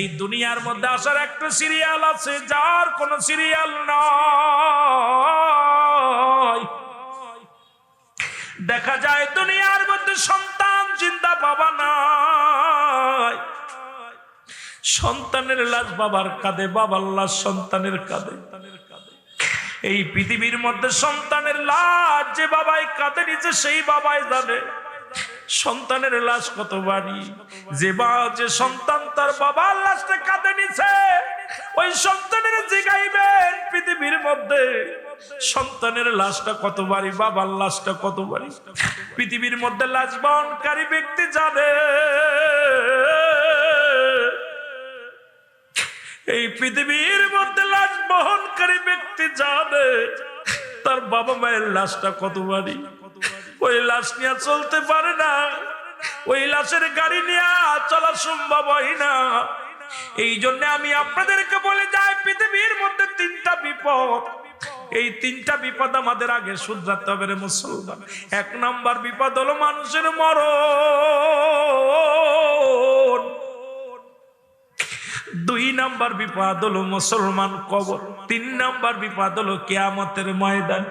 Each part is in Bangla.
এই দুনিয়ার মধ্যে আসার একটা সিরিয়াল আছে, যার কোনো সিরিয়াল নয় দেখা যায় দুনিয়ার মধ্যে সন্তান চিন্তা বাবা নাই। সন্তানের লাশ বাবার কাঁধে, বাবার লাশ সন্তানের কাঁধে। এই পৃথিবীর মধ্যে সন্তানের লাশ যে বাবাই কাঁধে নিচে, সেই বাবাই জানে। সন্তানের লাশ কত বাড়ি? যে বা যে সন্তান, তার বাবার লাশটা কাঁদে নিছে। ওই সন্তানের জিগাইবেন পৃথিবীর মধ্যে। সন্তানের লাশটা কত বাড়ি, বাবার লাশটা কত বাড়ি? পৃথিবীর মধ্যে লাশ বহনকারী ব্যক্তি জানে। এই পৃথিবীর মধ্যে লাশ বহনকারী ব্যক্তি জানে। তার বাবা মায়ের লাশটা কত বাড়ি? ওই লাশ নিয়ে চলতে পারে না। ওই লাশের গাড়ি নিয়ে চলা সম্ভব হয় না। এই জন্য আমি আপনাদেরকে বলে যাই, পৃথিবীর মধ্যে তিনটা বিপদ। এই তিনটা বিপদ আমাদের আগে শুধরাতে হবে রে মুসলমান। এক নাম্বার বিপদ হলো মানুষের মরণ। দুই নাম্বার বিপদ হলো মুসলমান কবর। তিন নাম্বার বিপদ হলো কেয়ামতের ময়দান।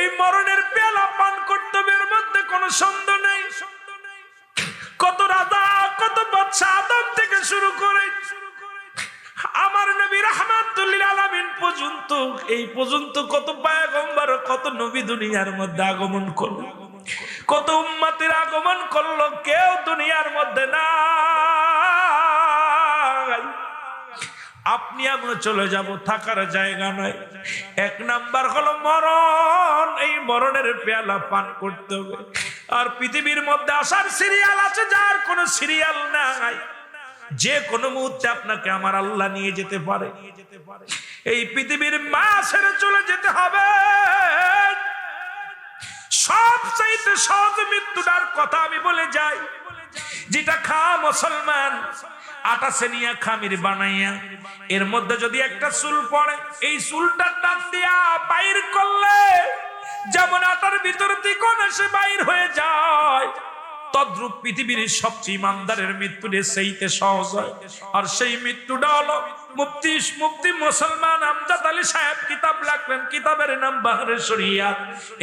এই মরণের পেলা পান কর্তব্যের মধ্যে কোনো সন্দেহ নেই। কত রাজা, কত বাচ্চা আদম থেকে শুরু করে আমার নবী রহমাতুল্লিল আলামিন পর্যন্ত, এই পর্যন্ত কত পায়গম্বর, কত নবী দুনিয়ার মধ্যে আগমন করল। কত উম্মাতের আগমন করল, কেউ দুনিয়ার মধ্যে নাই। আপনি আমরা চলে যাব, থাকার জায়গা নয় এক নাম্বার হলো মরণ, এই মরণের পেয়ালা পান করতে হবে। আর পৃথিবীর মধ্যে আসার সিরিয়াল আছে, যার কোনো সিরিয়াল নাই। যে কোনো মুহূর্তে আপনাকে আমার আল্লাহ নিয়ে যেতে পারে। এই পৃথিবীর মা ছেড়ে চলে যেতে হবে। সবচাইতে সহজ মৃত্যুটার কথা আমি বলে যাই, যেটা খা মুসলমান। আটা সেনিয়া খামির বানাইয়া, এর মধ্যে যদি একটা চুল পড়ে, এই চুলটা টান দিয়া বাইর করলে যেমন আটার ভিতর থেকে এসে বাইর হয়ে যায়। তদ্রুপ পৃথিবীর সবচেয়ে ইমানদারের মৃত্যুটা সেইতে সহজ হয়। আর সেই মৃত্যুটা হলো মুফতি মুফতি মুসলমান আমজাদ আলী সাহেব কিতাব লিখলেন, কিতাবের নাম বাহারে শরিয়া।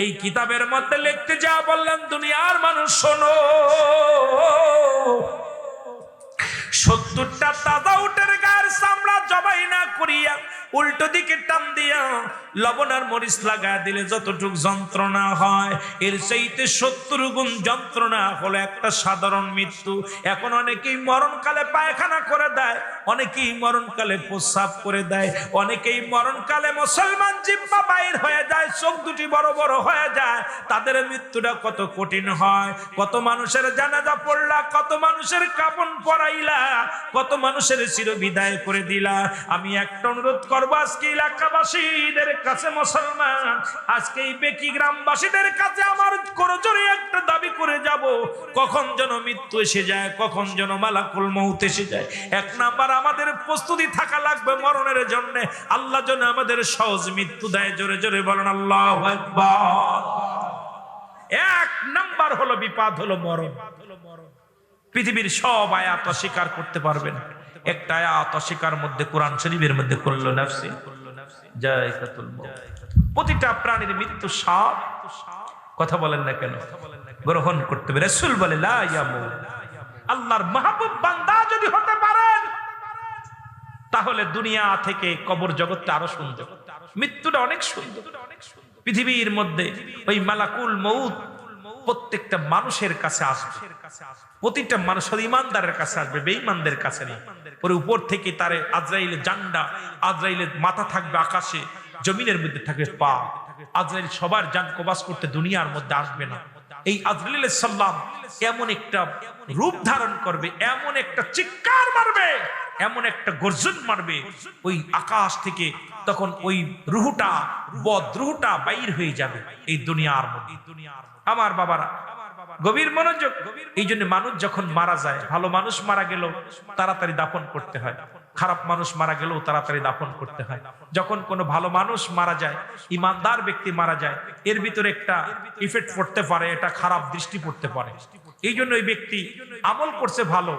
এই কিতাবের মধ্যে লিখতে যা বললেন, দুনিয়ার মানুষ শোনো। সত্তরটা তাজা উটের গায়ের চামড়া জবাই না করিয়া উল্টো দিকে টান দিয়া লবণ আর মরিচ লাগা দিলে যতটুক যন্ত্রণা হয়, এর চাইতে সত্তর গুণ যন্ত্রণা হলো একটা সাধারণ মৃত্যু। এখন অনেকেই মরণকালে পায়খানা করে দেয়, অনেকেই মরণকালে প্রস্রাব করে দেয়, অনেকেই মরণকালে মুসলমান জিব্বা বাইর হয়ে যায়, চোখ দুটি বড় বড় হয়ে যায়, তাদের মৃত্যুটা কত কঠিন হয়, কত মানুষের জানাজা পড়লা, কত মানুষের কাপন পরাইলা, কত মানুষের চির বিদায় করে দিলা। আমি একটা অনুরোধ আমাদের প্রস্তুতি থাকা লাগবে মরণের জন্য। আল্লাহ যেন আমাদের সহজ মৃত্যু দেয়। জোরে জোরে বলেন, আল্লাহ এক নাম্বার হলো বিপাদ হলো মরণ। পৃথিবীর সব আয়াত অস্বীকার করতে পারবেন একটা আয়াত অস্বীকার মধ্যে কোরআন শরীফের মধ্যে করল নাফসি। প্রতিটা প্রাণীর মৃত্যু কথা বলেন না কেন? গ্রহণ করতে বলে আল্লাহর মাহবুব বান্দা যদি হতে পারেন, তাহলে দুনিয়া থেকে কবর জগৎটা আরও সুন্দর। মৃত্যুটা অনেক সুন্দর। পৃথিবীর মধ্যে ওই মালাকুল মৌত প্রত্যেকটা মানুষের কাছে আসবে। প্রতিটা মানুষ শুধু ইমানদারের কাছে আসবে, বেঈমানদের কাছে নেই। পরে উপর থেকে তারে আজরাইলের জান্ডা, আজরাইলের মাথা থাকবে আকাশে, জমিনের মধ্যে থাকবে পা। আজরাইল সবার জান কবাস করতে দুনিয়ার মধ্যে আসবে না। এই আজরাইল সাল্লাম এমন একটা রূপ ধারণ করবে, এমন একটা চিৎকার মারবে, এমন একটা গর্জন মারবে, ওই আকাশ থেকে তখন ওই রুহুটা, বদ রুহুটা বাইর হয়ে যাবে এই দুনিয়ার মধ্যে। আমার বাবারা গভীর মনোযোগ। এই জন্য মানুষ যখন মারা যায়, ভালো মানুষ মারা গেল তাড়াতাড়ি দাফন করতে হয়। খারাপ মানুষ মারা গেলেও তাড়াতাড়ি দাফন করতে হয়। যখন কোনো ভালো মানুষ মারা যায়, ইমানদার ব্যক্তি মারা যায়, এর ভিতরে একটা ইফেক্ট পড়তে পারে, এটা খারাপ দৃষ্টি পড়তে পারে। এই জন্য ওই ব্যক্তি আমল করছে ভালো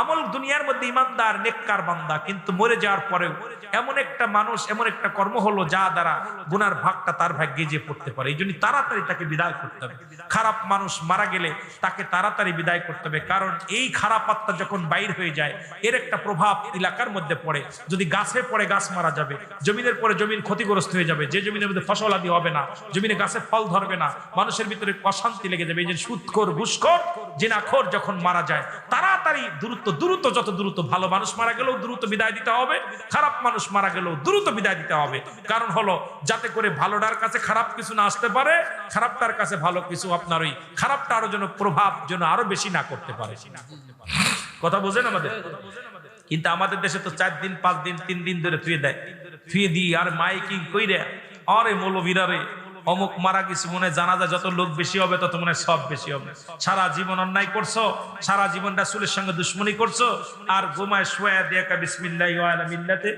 আমল দুনিয়ার মধ্যে ইমানদার, নেককার বান্দা, কিন্তু মরে যাওয়ার পরেও এমন একটা মানুষ, এমন একটা কর্ম হলো যা দ্বারা গুনার ভাগটা তার ভাগ্যে যে পড়তে পারে। এই জন্য তাড়াতাড়ি তাকে বিদায় করতে হবে। খারাপ মানুষ মারা গেলে তাকে তাড়াতাড়ি বিদায় করতে হবে, কারণ এই খারাপ আত্মা যখন বাইর হয়ে যায়, এর একটা প্রভাব এলাকার মধ্যে পড়ে। যদি গাছে পড়ে গাছ মারা যাবে, জমিনের পরে জমিন ক্ষতিগ্রস্ত হয়ে যাবে, যে জমিনের মধ্যে ফসল আদি হবে না, জমিনে গাছে ফল ধরবে না, মানুষের ভিতরে অশান্তি লেগে যাবে। এই যে সুদখোর ঘুষখোর, জিনাখোর যখন মারা যায় তাড়াতাড়ি দ্রুত দ্রুত যত দ্রুত ভালো মানুষ মারা গেলেও দ্রুত বিদায় দিতে হবে, খারাপ মানুষ মারা গেলেও দ্রুত বিদায় দিতে হবে। কারণ হলো, যাতে করে ভালোটার কাছে খারাপ কিছু না আসতে পারে, খারাপটার কাছে ভালো কিছু আপনার ওই খারাপটা আরও যেন প্রভাব যেন আরও বেশি না করতে পারে। কথা বোঝেন আমাদের? কিন্তু আমাদের দেশে তো চার দিন, পাঁচ দিন, তিন দিন ধরে থুয়ে দেয়। থুয়ে দিয়ে আর মাইকিং কইরে, আরে মৌলবীরা রে অমুক মারা গেছে, মনে জানাজা যত লোক বেশি হবে, তত মনে সব বেশি হবে। সারা জীবন অন্যায় করছ, সারা জীবন রাসূলের সঙ্গে দুশ্মনী করছ, আর গোমায় শোয়া দিয়ে বিসমিল্লাহি মিল্লাতে।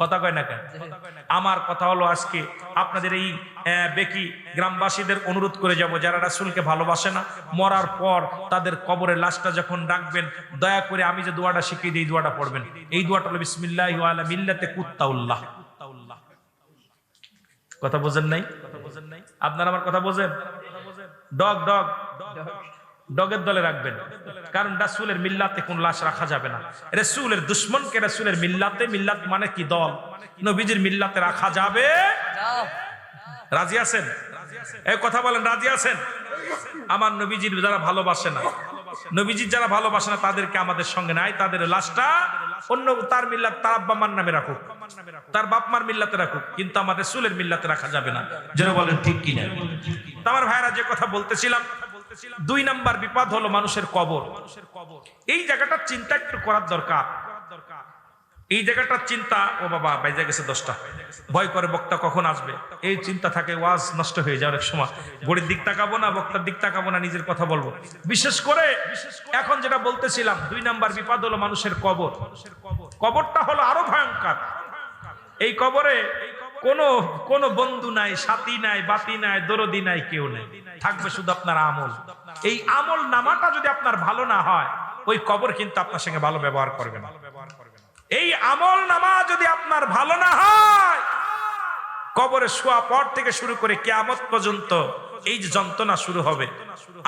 কথা কয় না কেন? আমার কথা হলো আজকে আপনাদের এই বেকি গ্রামবাসীদের অনুরোধ করে যাব, যারা রাসূলকে ভালোবাসে না, মরার পর তাদের কবরের লাশটা যখন ডাকবেন দয়া করে আমি যে দোয়াটা শিখিয়ে দিই দোয়াটা পড়বেন। এই দোয়াটা হলো বিসমিল্লাহি মিল্লাতে কুত্তাউল্লাহ। কথা বোঝেন নাই? আপনার আমার কথা বোঝেন? ডগ ডগ ডগের দলে রাখবেন। কারণ রাসূলের মিল্লাতে কোন লাশ রাখা যাবে না। রাসূলের দুশ্মনকে রাসূলের মিল্লাতে, মিল্লাত মানে কি দল? নবীজির মিল্লাতে রাখা যাবে? রাজি আছেন? এই কথা বলেন, রাজি আছেন? আমার নবীজির যারা ভালোবাসে না নবীজির যারা ভালোবাসে না, তাদেরকে আমাদের সঙ্গে নাই, তাদের লাশটা অন্য তার মিল্লাত তার আব্বা মার নামে রাখুক। তার বাপ মার মিল্লাতে রাখুক, কিন্তু আমাদের সুলের মিল্লাতে রাখা যাবে না। যেন বলেন ঠিক কিনা। না আমার ভাইরা যে কথা বলতেছিলাম, দুই নাম্বার বিপদ হলো মানুষের কবর। এই জায়গাটা চিন্তা একটু করার দরকার। এই জায়গাটার চিন্তা, ও বাবা বাইজা গেছে দশটা। ভয় করে বক্তা কখন আসবে? এই চিন্তা থাকে, ওয়াজ নষ্ট হয়ে যায় অনেক সময়। বড়ির দিক তাকাবো না, বক্তার দিক তাকাবো না, নিজের কথা বলব। বিশেষ করে এখন যেটা বলতেছিলাম, দুই নাম্বার বিপদ হলো মানুষের কবর। কবরটা হলো আরও ভয়ঙ্কর। এই কবরে কোনো কোনো বন্ধু নাই, সাথী নাই, বাতি নাই, দরদি নাই, কেউ নেই। থাকবে শুধু আপনার আমল। এই আমল নামাটা যদি আপনার ভালো না হয়, ওই কবর কিন্তু আপনার সঙ্গে ভালো ব্যবহার করবে না। এই আমল নামা যদি আপনার ভালো না হয়, কবরে শোয়া পর থেকে শুরু করে কেয়ামত পর্যন্ত এই যে যন্ত্রণা শুরু হবে।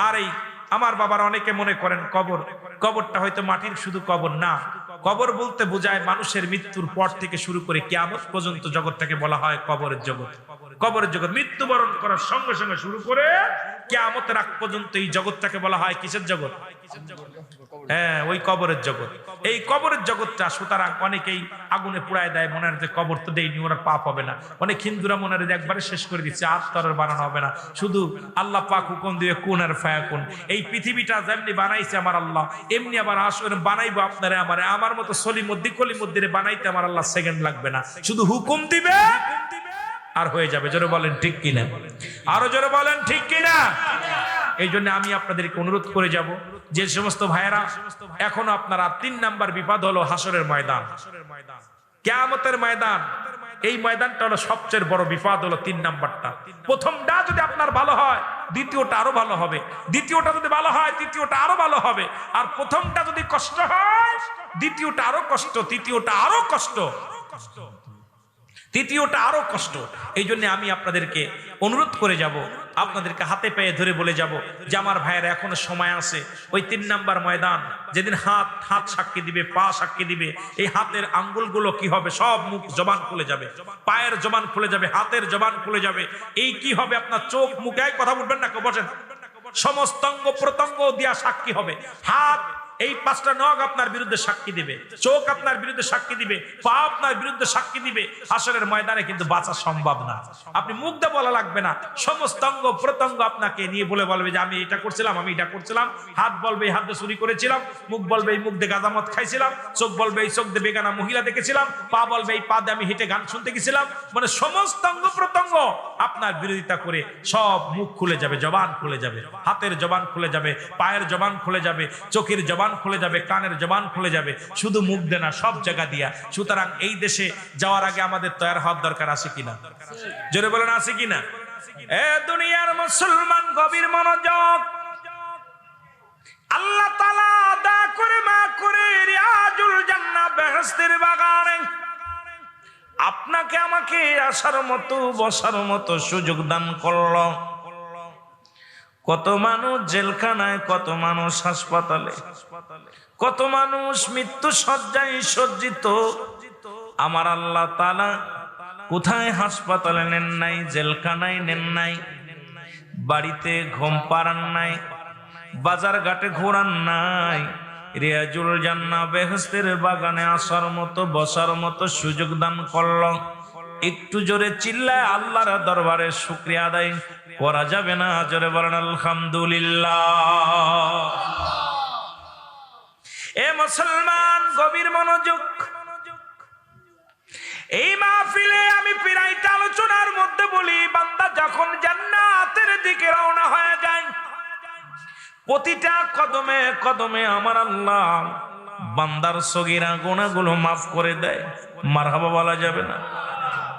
আর এই আমার বাবার অনেকে মনে করেন কবর, কবরটা হয়তো মাটির শুধু কবর না। কবর বলতে বোঝায় মানুষের মৃত্যুর পর থেকে শুরু করে কেয়ামত পর্যন্ত জগৎটাকে বলা হয় কবরের জগৎ। কবরের জগৎ, মৃত্যুবরণ করার সঙ্গে সঙ্গে শুরু করে কেয়ামতের আগ পর্যন্ত এই জগৎটাকে বলা হয় কিসের জগৎ? হ্যাঁ ওই কবরের জগৎ। এই কবরের জগৎটা সুতরাং অনেকেই আগুনে পুড়ায় দেয়, মনে হয় যে কবর তো দেয়নি, ওরা পাপ হবে না। অনেক হিন্দুরা মনে হয় একবারে শেষ করে দিচ্ছে, আর তর আর বানানো হবে না। শুধু আল্লাহ পাক হুকুম দিয়ে কোন আর ফায়া কোন এই পৃথিবীটা যেমনি বানাইছে আমার আল্লাহ, এমনি আবার আসলে বানাইবো আপনারে আমারে। আমার মতো সলিমদ্দি কলিমদ্দিরে বানাইতে আমার আল্লাহ সেকেন্ড লাগবে না। শুধু হুকুম দিবে আর হয়ে যাবে। জোরে বলেন ঠিক কিনা? আরও জোরে বলেন ঠিক কিনা? এই জন্য আমি আপনাদেরকে অনুরোধ করে যাব যে সমস্ত ভাইয়েরা, এখনও আপনারা তিন নাম্বার বিপদ হলো হাসরের ময়দান। কেয়ামতের ময়দান, এই ময়দানটা হলো সবচেয়ে বড় বিপদ হলো তিন নাম্বারটা। প্রথমটা যদি আপনার ভালো হয়, দ্বিতীয়টা আরও ভালো হবে। দ্বিতীয়টা যদি ভালো হয়, তৃতীয়টা আরও ভালো হবে। আর প্রথমটা যদি কষ্ট হয়, দ্বিতীয়টা আরও কষ্ট, তৃতীয়টা আরও কষ্ট। তৃতীয়টা আরও কষ্ট। এই জন্য আমি আপনাদেরকে অনুরোধ করে যাব আপনাদেরকে হাতে পেয়ে ধরে বলে যাব যে আমার ভাইয়ের এখনও সময় আছে। ওই তিন নাম্বার ময়দান, যেদিন হাত হাত সাক্ষী দিবে, পা সাক্ষী দিবে, এই হাতের আঙ্গুলগুলো কি হবে? সব মুখ জবান খুলে যাবে। পায়ের জবান খুলে যাবে, হাতের জবান খুলে যাবে। এই কি হবে আপনার চোখ, মুখে? কথা বলবেন না কেউ, বসেন। সমস্ত অঙ্গ প্রত্যঙ্গ দিয়া সাক্ষী হবে। হাত এই পাঁচটা নখ আপনার বিরুদ্ধে সাক্ষী দিবে, চোখ আপনার বিরুদ্ধে সাক্ষী দিবে, পা আপনার বিরুদ্ধে সাক্ষী দিবে আসরের ময়দানে কিন্তু বাঁচা সম্ভব না। আপনি মুখ দিয়ে বলা লাগবে না, সমস্ত অঙ্গ প্রত্যঙ্গ আপনাকে নিয়ে বলে বলবে যে, আমি এটা করছিলাম, আমি এটা করছিলাম, হাত বলবে হাত দিয়ে চুরি করেছিলাম, মুখ বলবে এই মুখ দিয়ে গাঁজামত খাইছিলাম, চোখ বলবে এই চোখ দিয়ে বেগানা মহিলা দেখেছিলাম, পা বলবে এই পা দিয়ে আমি হেঁটে গান শুনতে গেছিলাম। মানে সমস্ত অঙ্গ প্রত্যঙ্গ আপনার বিরোধিতা করে সব মুখ খুলে যাবে, জবান খুলে যাবে, হাতের জবান খুলে যাবে, পায়ের জবান খুলে যাবে, চোখের জবান জবান খুলে যাবে, কানের জবান খুলে যাবে, শুধু মুখ দেনা সব জায়গা দিয়া। সুতরাং এই দেশে যাওয়ার আগে আমাদের তৈরি হওয়ার দরকার আছে কিনা? জোরে বলেন, আছে কিনা? এ দুনিয়ার মুসলমান গভীর মনোযোগ। আল্লাহ তালা দা করে মা করে রিয়াজুল জান্নাহ বেহেশতের বাগানে আপনাকে আমাকে আসার মতো, বসার মতো সুযোগ দান করল। কত মানুষ জেলখানায়, কত মানুষ হাসপাতালে, কত মানুষ মৃত্যু সজ্জায় সজ্জিত। আমার আল্লাহ তালা কোথায় হাসপাতালে নেন নাই, জেলখানায় নেন নাই, বাড়িতে ঘুম পাড়ান নাই, বাজার ঘাটে ঘোরান নাই, রিয়াজুল জান্না বেহেস্তের বাগানে আসার মতো, বসার মতো সুযোগ দান করল। একটু জোরে চিল্লায় আল্লাহর দরবারে শুক্রিয়া আদায়। করা যাবে না, জোরে বলেন, আলহামদুলিল্লাহ। এ মুসলমান, গভীর মনোযোগ। এই মাহফিলে আমি পিরাইটা আলোচনার মধ্যে বলি, বান্দা যখন জান্নাতের দিকে রওনা হয়ে যায়, প্রতিটা কদমে কদমে আমার আল্লাহ বান্দার সগিরা গোনাগুলো মাফ করে দেয়। মারহাবা বলা যাবে না।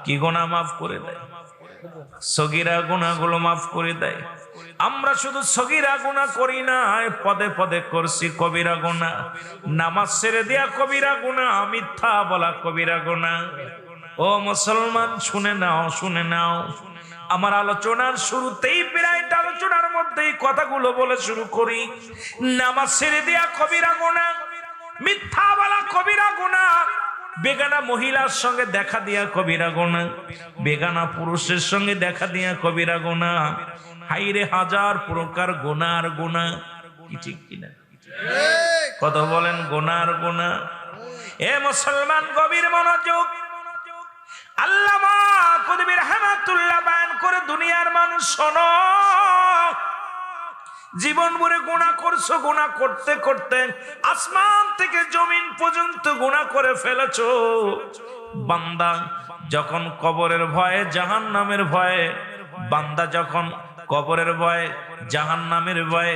কি গোনা মাফ করে দেয়? সগিরা গুণাগুলো মাফ করে দেয়। আমরা শুধু সগিরা গুণা করি না, পদে পদে করছি কবিরা গুণা। নামাজ ছেড়ে দেয়া কবিরা গুণা, মিথ্যা বলা কবিরা গুণা। ও মুসলমান, শুনে নাও শুনে নাও। আমার আলোচনার শুরুতেই বিরাট আলোচনার মধ্যেই কথাগুলো বলে শুরু করি। নামাজ ছেড়ে দেয়া কবিরা গুণা, মিথ্যা বলা কবিরা গুণা বেগানা মহিলার সঙ্গে দেখা দিয়া কবিরা গোনা। বেগানা পুরুষের সঙ্গে দেখা দিয়া কবিরা গোনা। হাইরে হাজার প্রকার গোনার গোনা। কি ঠিক কিনা? কত বলেন গোনার গোনা? এ মুসলমান গভীর মনোযোগ। আল্লামা কদবির হেমাতুল্লাহ বায়ান করে, দুনিয়ার মানুষ শোনো। জীবন ভরে গুণা করছ গুণা করতে করতে আসমান থেকে জমিন পর্যন্ত গুণা করে ফেলেছ। বান্দা যখন কবরের ভয়ে জাহান নামের ভয়ে, বান্দা যখন কবরের ভয়ে জাহান নামের ভয়ে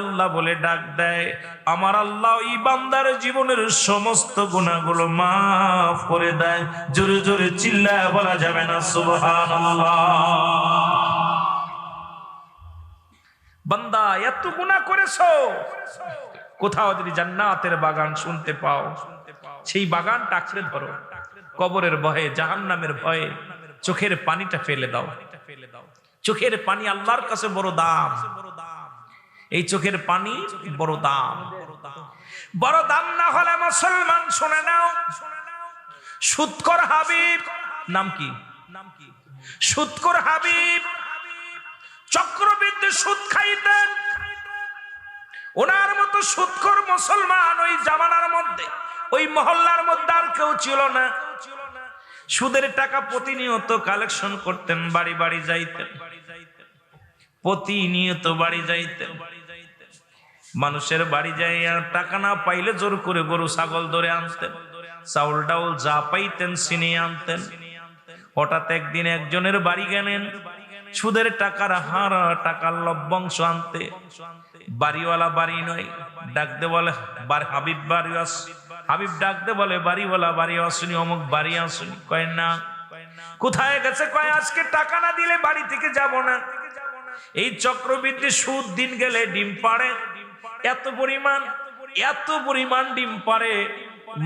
আল্লাহ বলে ডাক দেয়, আমার আল্লাহ এই বান্দার জীবনের সমস্ত গুণাগুলো মাফ করে দেয়। জোরে জোরে চিল্লায় বলা যাবে না, সুবহানাল্লাহ। বান্দা, এত গুণা করেছ। কোথাও যদি জান্নাতের বাগান শুনতে পাও, সেই বাগান টাকরে ধরো। কবরের ভয়ে, জাহান্নামের ভয়ে, চোখের পানিটা ফেলে দাও। চোখের পানি আল্লাহর কাছে বড় দাম। এই চোখের পানি বড় দাম। বড় দাম না হলে মুসলমান, শুনে নাও। সুৎকর হাবিব, নাম কি? নাম কি সুৎকর হাবিব। চক্রবৃদ্ধি সুদ খাইতেন। ওনার মতো সুৎকর মুসলমান ওই জামানার মধ্যে, ওই মহল্লার মধ্যে আর কেউ ছিল না। সুদের টাকা প্রতিনিয়ত কালেকশন করতেন, বাড়ি বাড়ি যাইতেন। প্রতিনিয়ত বাড়ি যাইতেন। মানুষের বাড়ি যাই আর টাকা না পাইলে জোর করে গরু, ছাগল ধরে আনতেন। চাউল, ডাউল যা পাইতেন চিনিয়ে আনতেন। হঠাৎ একদিন একজনের বাড়ি গেলেন। সুদের টাকার হার, টাকার লভ্যাংশ আনতে। বাড়িওয়ালা বাড়ি নয়, ডাকতে বলে হাবিব, বাড়ি আস। হাবিব ডাকতে বলে, বাড়িওয়ালা, বাড়ি আসুনি, অমুক বাড়ি আসুনি। কয় না। কোথায় গেছে? কয়, আজকে টাকা না দিলে বাড়ি থেকে যাব না। এই চক্রবৃদ্ধি সুদ দিন গেলে ডিম পাড়ে। এত পরিমাণ এত পরিমাণ ডিম পাড়ে।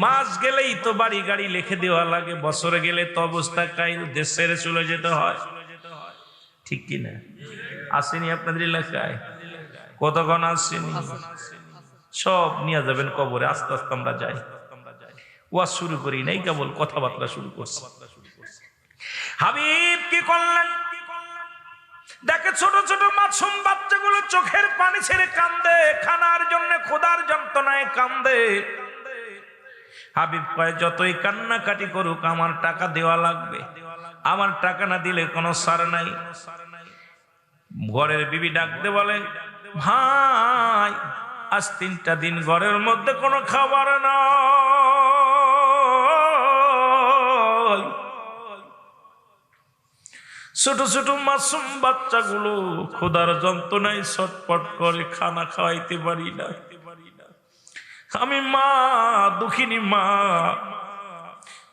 মাস গেলেই তো বাড়ি গাড়ি লিখে দেওয়া লাগে, বছরে গেলে তো অবস্থা কাইল, দেশ ছেড়ে চলে যেতে হয়। ঠিক কিনা? আসেনি আপনাদের এলাকায়? কতক্ষণ আসেনি? সব নিয়ে যাবেন কবরে, আস্তে আস্তে আমরা যাই। ওয়াজ শুরু করি নাই, কেবল কথাবার্তা শুরু করছি। হাবিব, কি করলেন? দেখে ছোট ছোট মাছুম বাচ্চাগুলো চোখের পানি ছেড়ে কান্দে, খানার জন্য খোদার যন্ত্রণায় কান্দে। হাবিব কয়, যতই কান্নাকাটি করুক, আমার টাকা দেওয়া লাগবে। আমার টাকা না দিলে কোনো সার নাই। ঘরের বিবি ডাকতে বলে, ভাই, আজ তিনটা দিন ঘরের মধ্যে কোনো খাবার নাই। ছোট ছোট মাসুম বাচ্চাগুলো খোদার যন্ত্রণায় ছটপট করে খানা খাওয়াইতে পারি না। আমি মা, দুঃখিনী মা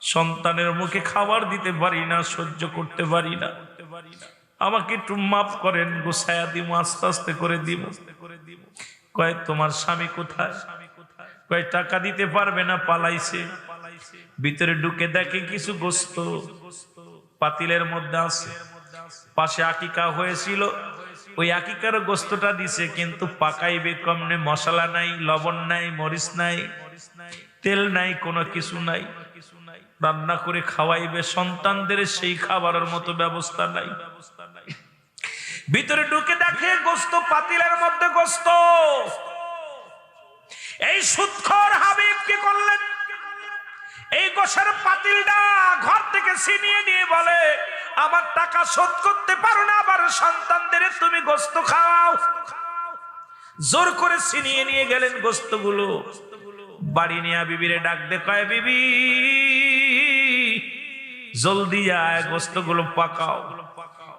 সন্তানের মুখে খাবার দিতে পারি না, সহ্য করতে পারি না। আমাকে একটু মাফ করেন গোসায়া দিব আস্তে আস্তে করে দিব কয়, তোমার স্বামী কোথায়? কয়, টাকা দিতে পারবে না, পালাইছে। ভিতরে ঢুকে দেখে কিছু গোস্ত, পাতিলের মধ্যে আছে। পাশে আকিকা হয়েছিল। ওই আকিকার গোস্তটা দিছে, কিন্তু পাকাইবে কমনে? মশলা নাই, লবণ নাই, মরিচ নাই, তেল নাই, কোনো কিছু নাই। রান্না করে খাওয়াইবে, সন্তানদের সেই খাবারের মতো ব্যবস্থা নাই। ভিতরে ঢুকে দেখে গোস্ত, পাতিলের মধ্যে গোস্ত। এই সুৎখর হাবিব কি করলেন। এই গোসের পাতিলটা ঘর থেকে ছিনিয়ে নিয়ে বলে, আমার টাকা শোধ করতে পারো না, আবার সন্তানদের তুমি গোস্ত খাও জোর করে ছিনিয়ে নিয়ে গেলেন গোস্তগুলো। বাড়ি নিয়ে বিবিরে ডাক দে কয় বিবি জলদি আয় গোস্তগুলো পাকাও।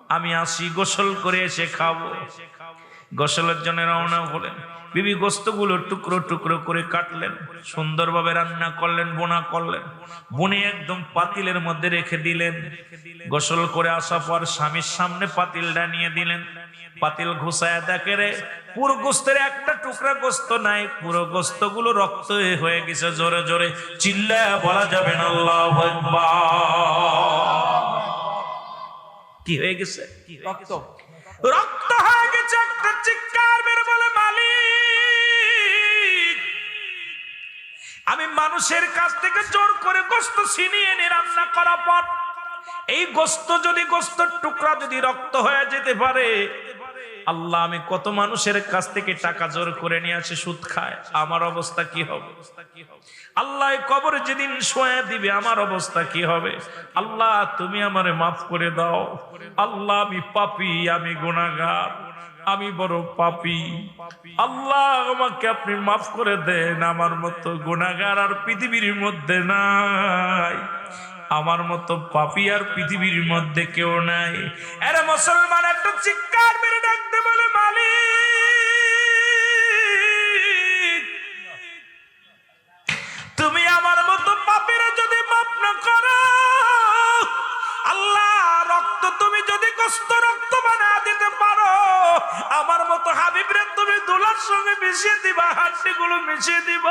আমি আসি, গোসল করে এসে খাব। গোসলের জন্য রওনা হলেন। বিবি গোস্তগুলো টুকরো টুকরো করে কাটলেন। সুন্দরভাবে রান্না করলেন, বোনা করলেন। বুনে একদম পাতিলের মধ্যে রেখে দিলেন। গোসল করে আসা পর স্বামীর সামনে পাতিলটা নিয়ে দিলেন। পাতিল ঘুষায় দেখে রে পুরো গোস্তের একটা টুকরা গোস্ত নাই, পুরো গোস্তগুলো রক্ত হয়ে গেছে, জোরে জোরে। চিল্লা বলা যাবে না, আল্লাহ কি হয়ে গেছে? রক্ত হয়ে গেছে একটা চিৎকার বের বলে, মালিক, আমি মানুষের কাছ থেকে জোর করে গোস্ত ছিনিয়ে এনে রান্না করা পর, এই গোস্ত যদি গোস্তর টুকরা যদি রক্ত হয়ে যেতে পারে আল্লাহ, আমি কত মানুষের কাছ থেকে টাকা জোর করে নিয়ে আসে, সুদ খায়, আমার অবস্থা কি হবে? আল্লাহ কবরে যেদিন শোয়া দিবে, আমার অবস্থা কি হবে? আল্লাহ, তুমি আমারে মাফ করে দাও। আল্লাহ, আমি পাপি, আমি গুনাহগার, আমি বড় পাপি। আল্লাহ, আমাকে আপনি মাফ করে দেন, আমার মতো গুনাহগার আর পৃথিবীর মধ্যে নাই। আমার মতো পাপি আর পৃথিবীর মধ্যে কেউ নাই। এরা মুসলমান, একটা চিৎকার মেরে ডাকতে বলে, মালিক। গুলো মিশিয়ে দিব।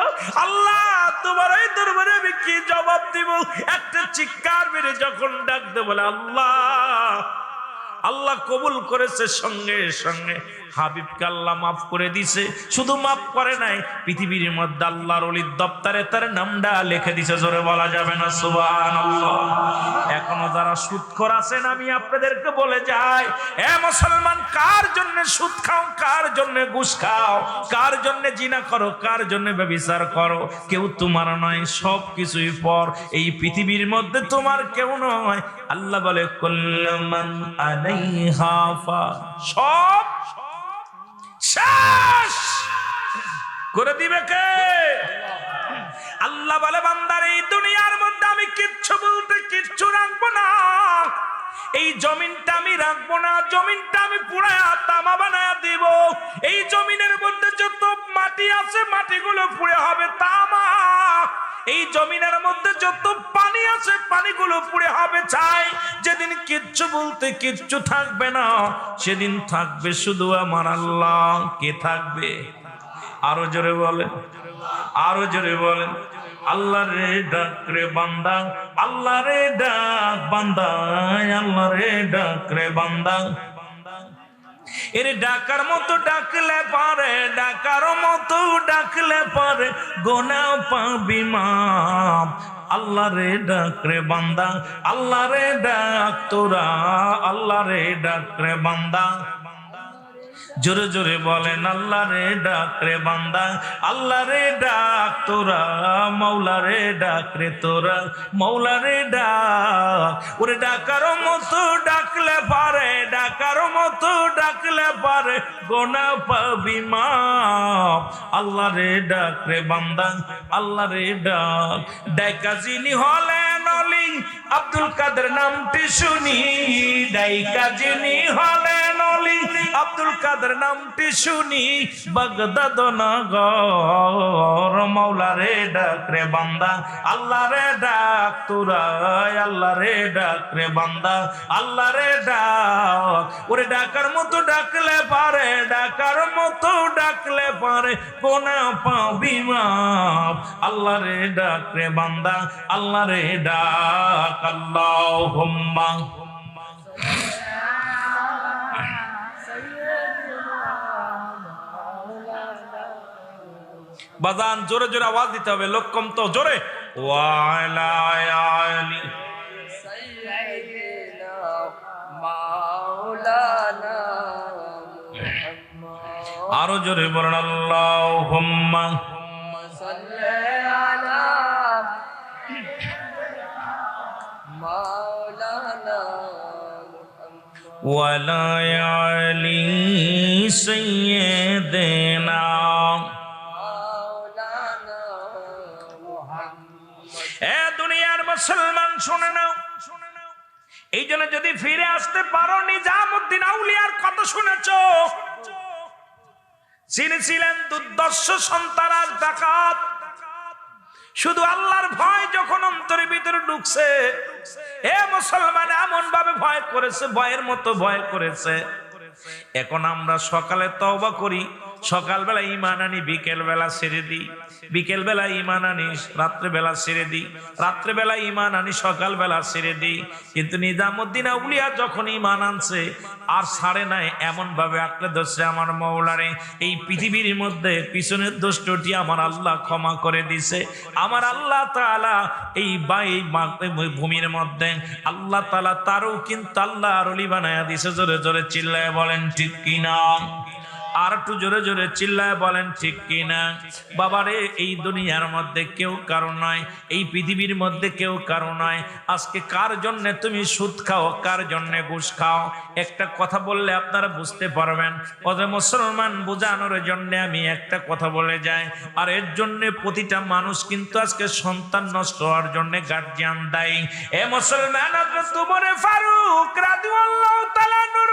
আল্লাহ, তোমার এই দরবারে আমি কি জবাব দিব? একটা চিৎকার মেরে যখন ডাকতে বলে, আল্লাহ আল্লাহ কবুল করেছে সঙ্গে সঙ্গে। হাবিবকে আল্লাহ মাফ করে দিছে। শুধু মাফ করে নাই, পৃথিবীর মধ্যে আল্লাহর অলির দপ্তরে তার নামটা লিখে দিছে, জোরে বলা যাবে না, সুবহানাল্লাহ। এখনও যারা সুদখোর আছেন, আমি আপনাদেরকে বলে যাই, এ মুসলমান, কার জন্য সুদ খাও, কার জন্য ঘুষ খাও, কার জন্য জিনা করো, কার জন্য ব্যভিচার করো? কেউ তোমার নয়, সব কিছুই পর। এই পৃথিবীর মধ্যে তোমার কেউ নয়। আল্লাহ বলে কল্যাণ আলাইহা সব শেষ! করে দিবে কে? আল্লাহ বলে, বান্দার এই দুনিয়ার মধ্যে আমি কিচ্ছু বলতে কিচ্ছু রাখব না। এই জমিনটা আমি রাখব না, জমিনটা আমি পুরায়া তামা বানায়া দিব। এই জমিনের মধ্যে যত মাটি আছে, মাটিগুলো পুড়ে হবে তামা। এই জমিনের মধ্যে যত পানি আছে, পানিগুলো পুড়ে হবে চাই যেদিন কিচ্ছু বলতে কিচ্ছু থাকবে না, সেদিন থাকবে শুধু আমার আল্লাহ। কে থাকবে? আরও জোরে বলেন। আরও জোরে বলেন। আল্লাহ রে ডাক রে বান্দা, আল্লাহ রে ডাক বান্দা, আল্লাহ রে ডাক রে বান্দা। এর ডাকার মতো ডাকলে পারে, ডাকার মতো ডাকলে পারে গোনা পাবি মা। আল্লাহ রে ডাক রে বান্দা, আল্লাহ রে ডাক তোরা, আল্লাহ রে ডাক রে বান্দা। জোরে জোরে বলেন, আল্লাহ রে ডাক রে বান্দা, আল্লাহ রে ডাক তোরা মৌলা রে ডাক রে তোরা মৌলা রে ডাক। ওরে ডাকার মতো ডাকলে পারে, ডাকার মতো ডাকলে পারে, গোনা পাবি মা আল্লাহ রে ডাক রে বান্দা, আল্লাহ রে ডাক। ডাকা যিনি হলেন নলি আব্দুল কাদের নামটি শুনি। ডাইকা যিনি হলেন অলি, আব্দুল কাদের নামটি শুনি? বাগদাদ নগর রে ডাক রে বান্দা। আল্লাহ রে ডাক তোরাই আল্লাহ রে ডাক রে বান্দা। আল্লাহ রে ডাক, ওরে ডাকার মতো ডাকলে পারে, ডাকার মতো ডাকলে পারে, কোনা পাবি মাপ। আল্লাহ রে ডাক রে বান্দা আল্লাহ রে ডাক আল্লাহ হুম্মা বাজান জোরে জোরে আওয়াজ দিতে হবে লোক কম তো জোরে ওয়ালা আলি سيدنا مولانا محمد আরো জোরে বলেন আল্লাহ হুম্মা صل على مولانا মুসলমান, শুনে নাও। এই জন্য যদি ফিরে আসতে পারো, নিজামুদ্দিন আউলিয়ার কথা শুনেছ। যিনি ছিলেন দুর্দর্শ সন্তান আর ডাকাত। শুধু আল্লাহর ভয় যখন অন্তরের ভিতরে ঢুকছে, এ মুসলমান এমন ভাবে ভয় করেছে, ভয়ের মতো ভয় করেছে। এখন আমরা সকালে তওবা করি। সকালবেলা ইমান আনি বিকেল বেলা ছেড়ে দিই। বিকেল বেলা ইমান আনি রাত্রে বেলা ছেড়ে দিই। রাত্রে বেলা ইমান আনি সকাল বেলা ছেড়ে দিই। কিন্তু নিজামুদ্দিন আউলিয়া যখন ইমান আনছে, আর ছাড়ে নাই এমন ভাবে আঁকড়ে ধরছে আমার মৌলারে এই পৃথিবীর মধ্যে পিছনের দোষটি আমার আল্লাহ ক্ষমা করে দিছে। আমার আল্লাহ তাআলা এই বা এই ভূমির মধ্যে আল্লাহ তাআলা তারও কিন্তু আল্লাহ রলি বানায়া দিছে। জোরে জোরে চিল্লায় বলেন, ঠিক কিনা? আর একটু জোরে জোরে চিল্লায় বলেন, ঠিক কিনা? বাবারে, এই দুনিয়ার মধ্যে কেউ কারও নয় এই পৃথিবীর মধ্যে কেউ কারও নয় আজকে কার জন্য তুমি সুদ খাও, কার জন্য ঘুষ খাও? একটা কথা বললে আপনারা বুঝতে পারবেন। ওদের মুসলমান বোঝানোর জন্য আমি একটা কথা বলে যাই। আর এর জন্য প্রতিটা মানুষ কিন্তু আজকে সন্তান নষ্ট হওয়ার জন্য গার্জিয়ান দায়ী। এ মুসলমান তোমারে ফারুক রাদিয়াল্লাহু তাআলা নূর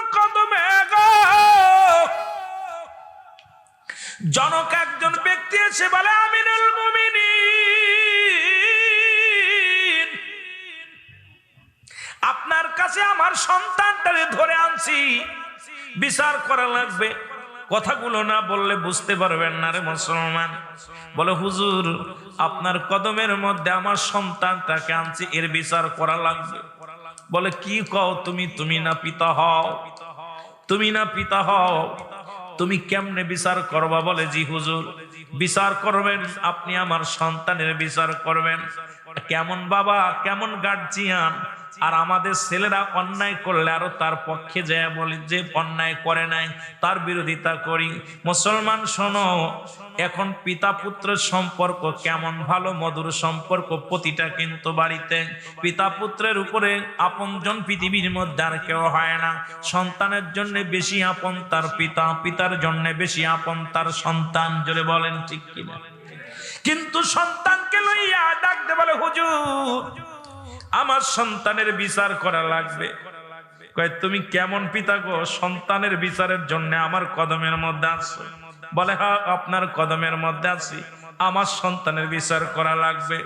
জনক একজন ব্যক্তি এসে বলে, আমিনুল আপনার কাছে আমার সন্তানটারে ধরে আনছি, বিচার করা লাগবে। কথাগুলো না বললে বুঝতে পারবেন না রে মুসলমান। বলে, হুজুর, আপনার কদমের মধ্যে আমার সন্তানটাকে আনছি, এর বিচার করা লাগবে। বলে, কি কও তুমি? তুমি না পিতা হও। তুমি না পিতা হও। তুমি কেমনে বিচার করবা? বলে, জি, হুজুর, বিচার করবেন। আপনি আমার সন্তানের বিচার করবেন। কেমন বাবা? কেমন গার্জিয়ান আর আমাদের ছেলেরা অন্যায় করলে আরও তার পক্ষে যায় বলি যে অন্যায় করে নাই, তার বিরোধিতা করি। মুসলমান, শোনো, এখন পিতা পুত্রের সম্পর্ক কেমন ভালো, মধুর সম্পর্ক প্রতিটা কিন্তু বাড়িতে। পিতা পুত্রের উপরে আপনজন পৃথিবীর মধ্যে আর কেউ হয় না। সন্তানের জন্য বেশি আপন তার পিতা, পিতার জন্য বেশি আপন তার সন্তান, জোরে বলেন ঠিক কিনা? কিন্তু সন্তানকে লইয়া ডাকতে বলে, হুজুর আমার সন্তানের বিচার করা লাগবে। কয়, তুমি কেমন পিতা গো? সন্তানের বিচারের জন্য আমার কদমের মধ্যে আছো। বলে হ্যাঁ আপনার কদমের মধ্যে আছি। আমার সন্তানের বিচার করা লাগবে।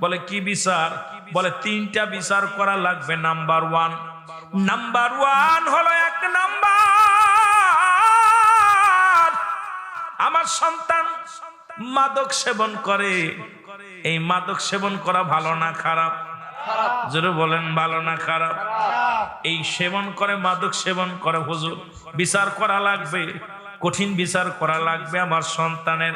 বলে, কি বিচার? বলে, তিনটা বিচার করা লাগবে, নাম্বার ওয়ান। নাম্বার ওয়ান হলো এক নাম্বার। আমার সন্তান মাদক সেবন করে। এই মাদক সেবন করা ভালো না খারাপ? জোরে বলেন ভালো না খারাপ? এই সেবন করে মাদক সেবন করে হুজুর। বিচার করা লাগবে কঠিন বিচার করা লাগবে। আমার সন্তানের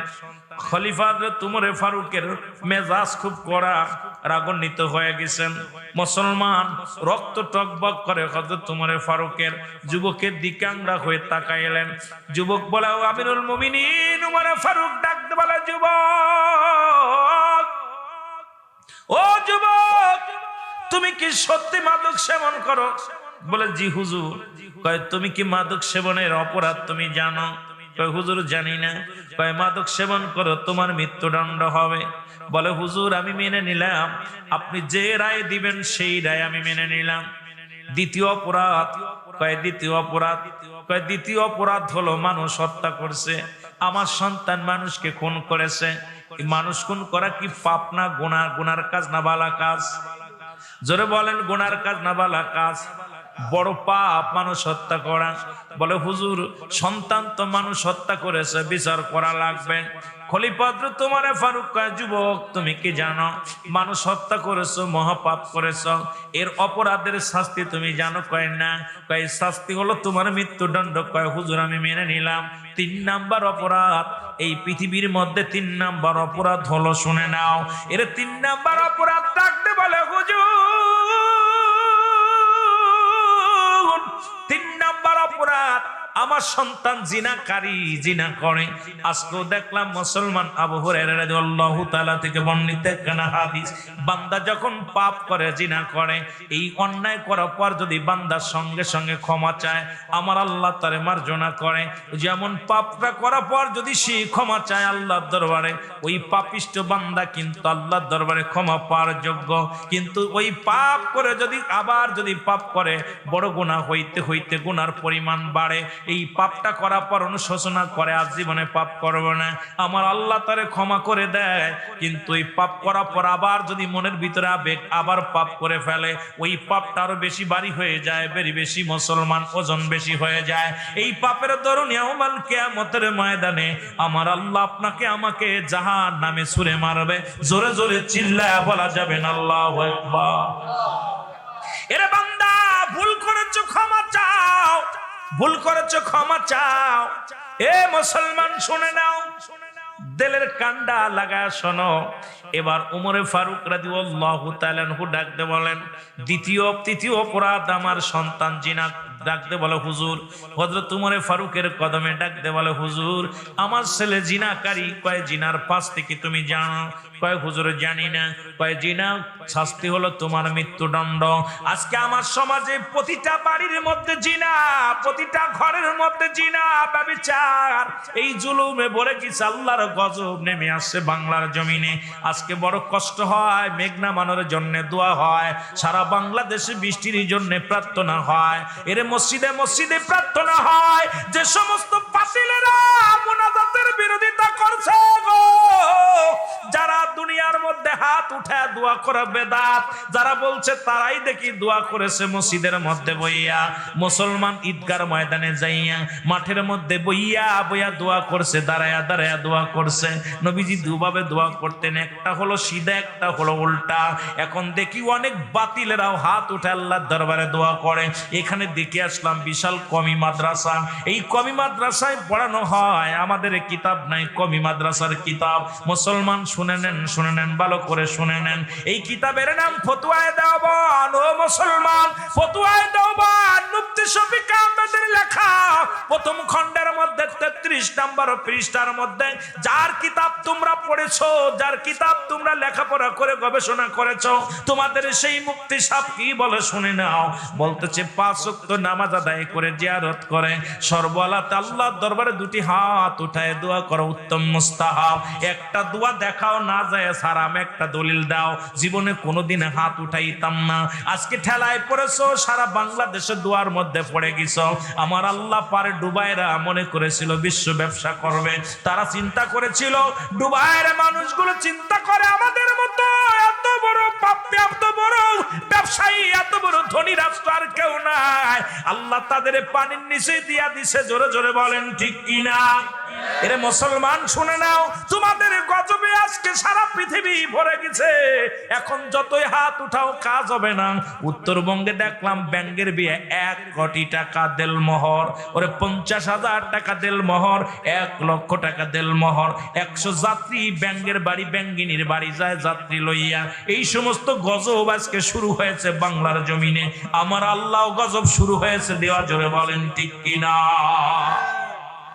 খলিফা তুমরে ফারুকের মেজাজ খুব কড়া রাগান্বিত হয়ে গেছেন। মুসলমান রক্ত টকবক করে হজরত তুমরে ফারুকের যুবকের দিকে হয়ে তাকাইলেন যুবক বলে আমিরুল মুমিনিন উমরে ফারুক ডাকতে বলে যুবক! ও যুবক! তুমি কি সত্যি মাদক সেবন করো? বলে, জি হুজুর। কয়, তুমি কি মাদক সেবনের অপরাধ তুমি জানো? কয়, হুজুর, জানি না। কয়, মাদক সেবন করো, তোমার মৃত্যুদণ্ড হবে। বলে, হুজুর, আমি মেনে নিলাম। আপনি যে রায় দিবেন, সেই রায় আমি মেনে নিলাম। দ্বিতীয় অপরাধ। কয়, দ্বিতীয় অপরাধ। কয়, দ্বিতীয় অপরাধ হলো, মানুষ হত্যা করছে। আমার সন্তান মানুষকে খুন করেছে। মানুষ খুন করা কি পাপ না গুনার গুনার কাজ না বালা কাজ? জোরে বলেন, গুনার কাজ না বালা কাজ? বড় পাপ মানুষ হত্যা করা। বলে, হুজুর, সন্তান তো মানুষ হত্যা করেছে, বিচার করা লাগবে। খলিপাদ্র তোমারে ফারুক যুবক, তুমি কি জানো? মানুষ হত্যা করেছ, মহাপাপ করেছ। এর অপরাধের শাস্তি তুমি জানো? কয়, না। কয় শাস্তি হলো তোমার মৃত্যুদণ্ড। কয়, হুজুর, আমি মেনে নিলাম। তিন নাম্বার অপরাধ, এই পৃথিবীর মধ্যে তিন নাম্বার অপরাধ হলো, শুনে নাও। এর তিন নাম্বার অপরাধ ডাকতে বলে, হুজুর অপরাধ আমার সন্তান জিনাকারী, জিনা করে। আজকেও দেখলাম মুসলমান আবু হুরায়রা রাদিয়াল্লাহু তাআলা থেকে বর্ণিত বান্দা যখন পাপ করে, জিনা করে, এই অন্যায় করার পর যদি বান্দার সঙ্গে সঙ্গে ক্ষমা চায়, আমার আল্লাহ তারে মার্জনা করে। যেমন পাপটা করার পর যদি সে ক্ষমা চায় আল্লাহর দরবারে, ওই পাপিষ্ট বান্দা কিন্তু আল্লাহর দরবারে ক্ষমা পাওয়ার যোগ্য। কিন্তু ওই পাপ করে যদি আবার যদি পাপ করে, বড় গুনাহ হইতে হইতে গুনার পরিমাণ বাড়ে। এই পাপটা করার পর অনুশোচনা করে আজ জীবনে পাপ করবে না। আমার আল্লাহ তারে ক্ষমা করে দেয়। কিন্তু এই পাপ করার পর আবার যদি মনের ভিতরে আবেগ আবার পাপ করে ফেলে, ওই পাপটা আরও বেশি বাড়ি হয়ে যায়, বেরি বেশি মুসলমান ওজন বেশি হয়ে যায়। এই পাপের দরুন ইয়াউমাল কিয়ামতের ময়দানে আমার আল্লাহ আপনাকে আমাকে জাহান নামে সুরে মারবে। জোরে জোরে চিল্লায় বলা যাবে না, আল্লাহু এরে বান্দা, ভুল করেছ, ক্ষমা চাও। ভুল করেছ, ক্ষমা চাও। এ মুসলমান, শুনে নাও। দেলের কান্ডা লাগা শোনো। এবার উমরে ফারুক ডাকতে বলেন, দ্বিতীয়, তৃতীয় অপরাধ আমার সন্তান জিনা ডাকতে বলে, হুজুর। হযরত উমরে ফারুকের কদমে ডাকতে বলে, হুজুর, আমার ছেলে জিনাকারী। কয়, জিনার পাশ থেকে তুমি জানো কয়, হুজুর, জানি না। কয় শাস্তি হলো তোমার মৃত্যুদণ্ড। আজকে আমার সমাজে প্রতিটা বাড়ির মধ্যে জিনা, প্রতিটা ঘরের মধ্যে জিনা, ব্যবিচার। এই জুলুমে বলে কি গজব, নেমে আসছে বাংলার জমিনে। আজকে বড় কষ্ট হয়, মেঘনা মানের জন্য দোয়া হয়। সারা বাংলাদেশে বৃষ্টির জন্য প্রার্থনা হয়। এর মসজিদে মসজিদে প্রার্থনা হয়, যে সমস্ত পাতিলেরা মোনাজাতের বিরোধিতা করছে গো, যারা দুনিয়ার মধ্যে হাত উঠে দোয়া করে বেদাত। যারা বলছে, তারাই দেখি দোয়া করেছে মসজিদের মধ্যে বইয়া। মুসলমান ঈদগার ময়দানে যাইয়া মাঠের মধ্যে বইয়া বইয়া দোয়া করছে, দাঁড়ায়া দাঁড়ায়া দোয়া করছে। নবীজি দুভাবে দোয়া করতেন, একটা হলো সিধা, একটা হলো উল্টা। এখন দেখি অনেক বাতিলেরাও হাত উঠে আল্লাহর দরবারে দোয়া করে। এখানে দেখে আসলাম বিশাল কমি মাদ্রাসা। এই কমি মাদ্রাসায় পড়ানো হয়, আমাদের কিতাব নাই, কমি মাদ্রাসার কিতাব। মুসলমান শুনে নেন শুনে নেন, ভালো করে শুনে নেন। এই কিতাবের নাম ফতুয়ায় দেওয়ান। ও মুসলমান, ফতুয়ায় দেওয়ান। মুফতি শফিক আহমেদের লেখা। প্রথম খণ্ডের মধ্যে তেত্রিশ নম্বর পৃষ্ঠার মধ্যে, যার কিতাব তোমরা পড়েছো, যার কিতাব তোমরা লেখাপড়া করে গবেষণা করেছ, তোমাদের সেই মুক্তি সাপ কি বলে শুনে নাও। বলতেছে, পাঁচ ওয়াক্ত নামাজ আদায় করে জিয়ারত করে। সর্বলাতে আল্লাহর দরবারে দুটি হাত উঠায়, দোয়া করো, উত্তম মুস্তাহাব। একটা দোয়া দেখাও, না যায় একটা দলিল দাও। জীবনে কোনোদিন হাত উঠাইতাম না। আজকে ঠেলায় সারা বাংলাদেশের দুয়ার মধ্যে পড়ে গেছ। আমার আল্লাহ পারে ডুবাইরা মনে করেছিল বিশ্ব ব্যবসা করবে। তারা চিন্তা করেছিল, ডুবাইয়ের মানুষগুলো চিন্তা করে আমাদের মতো। এত বড় বড় ব্যবসায়ী, এত বড় ধনী রাষ্ট্র আর কেউ নাই। আল্লাহ তাদের পানির নিচে দিয়া দিছে, জোরে জোরে বলেন, ঠিক কিনা? এরে মুসলমান, শুনে নাও, তোমাদের গজবে আজকে সারা পৃথিবী ভরে গেছে। এখন যতই হাত উঠাও, কাজ হবে না। উত্তরবঙ্গে দেখলাম ব্যাংকের বিয়ে এক কোটি টাকা দেল মোহর। ওরে পঞ্চাশ হাজার টাকা দেল মোহর, এক লক্ষ টাকা দেল মোহর। একশো যাত্রী ব্যাংকের বাড়ি, ব্যাঙ্গিনীর বাড়ি যায় যাত্রী লইয়া। এই সমস্ত গজব আজকে শুরু হয়েছে বাংলার জমিনে। আমার আল্লাহ গজব শুরু হয়েছে, দেওয়া জোরে বলেন ঠিক কিনা?